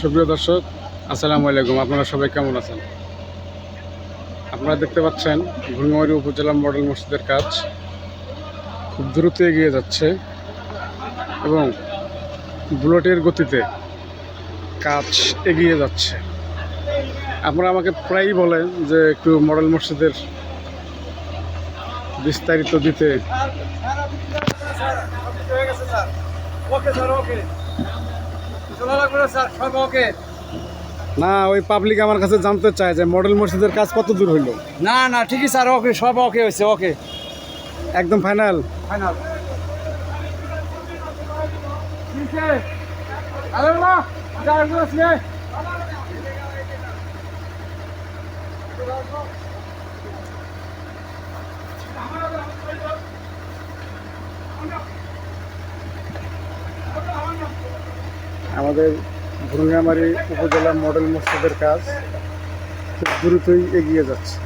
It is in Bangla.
সুপ্রিয় দর্শক, আসসালামু আলাইকুম। আপনারা সবাই কেমন আছেন? আপনারা দেখতে পাচ্ছেন ঘুরমারি উপজেলা মডেল মসজিদের কাজ খুব দ্রুত এগিয়ে যাচ্ছে এবং বুলেটের গতিতে কাজ এগিয়ে যাচ্ছে। আপনারা আমাকে প্রায়ই বলেন যে একটু মডেল মসজিদের বিস্তারিত দিতে। ওকে স্যার ওকে না স্যার সব না ওই পাবলিক আমার কাছে জানতে চায় যে মডেল মসজিদের কাজ কত দূর হইল। না না ঠিকই স্যার ওকে সব ওকে হয়েছে ওকে। একদম ফাইনাল ফাইনাল আরে না। আমাদের ভুরঙ্গামারি উপজেলা মডেল মসজিদের কাজ খুব দ্রুতই এগিয়ে যাচ্ছে।